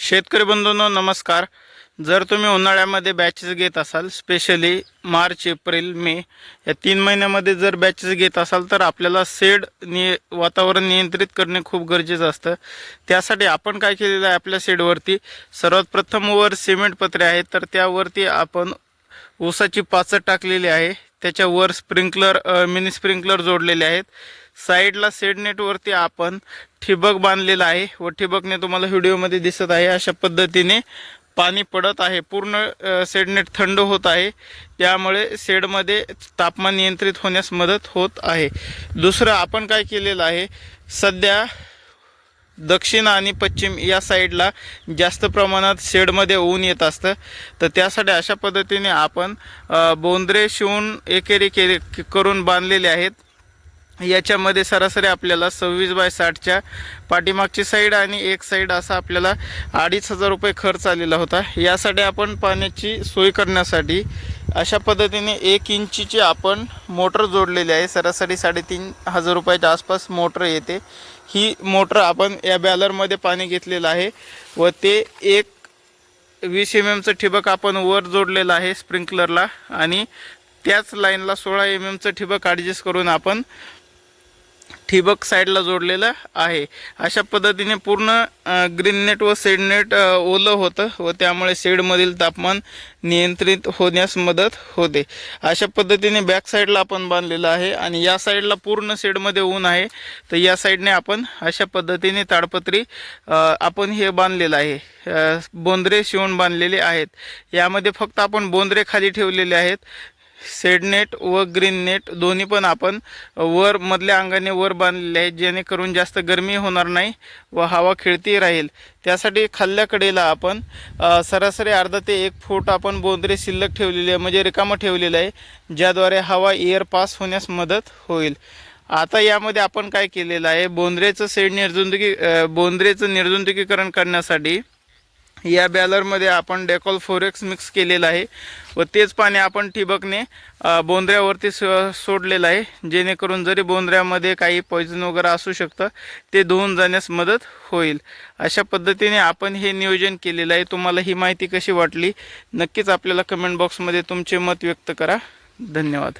शेतकरी बंधूंनो नमस्कार. जर तुम्ही उन्हाळ्यामध्ये बॅचेस घेत असाल स्पेशली मार्च एप्रिल मे या तीन महिन्यामध्ये जर बॅचेस घेत असाल तर आपल्याला सेड नि वातावरण नियंत्रित करणे खूप गरजेचं असतं. त्यासाठी आपण काय केलेलं आहे आपल्या सेडवरती सर्वात प्रथम वर सिमेंट पत्रे आहेत तर त्यावरती आपण ऊसाची पाचट टाकलेली आहे. त्याच्यावर स्प्रिंकलर मिनी स्प्रिंकलर जोडलेले आहेत. साईडला सेड नेटवरती आपण ठिबक बांधलेला आहे व ठिबकने तुम्हाला व्हिडिओमध्ये दिसत आहे. अशा पद्धतीने पाणी पडत आहे. पूर्ण सेडनेट थंड होत आहे. त्यामुळे सेडमध्ये तापमान नियंत्रित होण्यास मदत होत आहे. दुसरं आपण काय केलेलं आहे? सध्या दक्षिण आणि पश्चिम या साईडला जास्त प्रमाणात शेडमध्ये ऊन येत असतं. तर त्यासाठी अशा पद्धतीने आपण बोंद्रे शिवून एकेरी केले करून बांधलेले आहेत. याच्यामध्ये सरासरी आपल्याला सव्वीस बाय साठच्या पाठीमागची साईड आणि एक साईड असा आपल्याला अडीच हजार रुपये खर्च आलेला होता. यासाठी आपण पाण्याची सोय करण्यासाठी अशा पद्धतीने एक इंचीची आपण मोटर जोडलेली आहे. सरासरी साडेतीन हजार रुपयाच्या आसपास मोटर येते. ही मोटर आपण या बॅलरमध्ये पाणी घेतलेलं आहे व ते एक वीस एम एमचं ठिबक आपण वर जोडलेलं आहे स्प्रिंकलरला आणि त्याच लाईनला सोळा एम एमचं ठिबक ॲडजस्ट करून आपण ठिबक साईडला जोडलेलं आहे. अशा पद्धतीने पूर्ण ग्रीन नेट व सेड नेट ओलं होतं व त्यामुळे शेडमधील तापमान नियंत्रित होण्यास मदत होते. अशा पद्धतीने बॅक साईडला आपण बांधलेलं आहे आणि या साईडला पूर्ण शेडमध्ये ऊन आहे. तर या साईडने आपण अशा पद्धतीने ताडपत्री आपण हे बांधलेलं आहे. बोंद्रे शिवून बांधलेले आहेत. यामध्ये फक्त आपण बोंद्रे खाली ठेवलेले आहेत. सेड नेट व ग्रीन नेट दोन्ही पण आपण वर मधल्या अंगाने वर बांधलेले आहेत जेणेकरून जास्त गरमी होणार नाही व हवा खेळती राहील. त्यासाठी खाल्ल्या कडेला आपण सरासरी अर्धा ते एक फूट आपण बोंद्रे शिल्लक ठेवलेली आहे म्हणजे रिकामं ठेवलेलं आहे ज्याद्वारे हवा एअर पास होण्यास मदत होईल. आता यामध्ये आपण काय केलेलं आहे बोंद्रेचं सेड निर्जंतुकी बोंद्रेचं निर्जंतुकीकरण करण्यासाठी या बॅलरमध्ये आपण डेकॉल फोरेक्स मिक्स केलेलं आहे व तेच पाणी आपण ठिबकने बोंदऱ्यावरती सो सोडलेलं आहे जेणेकरून जरी बोंदऱ्यामध्ये काही पॉइझन वगैरे असू शकतं ते धुवून जाण्यास मदत होईल. अशा पद्धतीने आपण हे नियोजन केलेलं आहे. तुम्हाला ही माहिती कशी वाटली नक्कीच आपल्याला कमेंट बॉक्समध्ये तुमचे मत व्यक्त करा. धन्यवाद.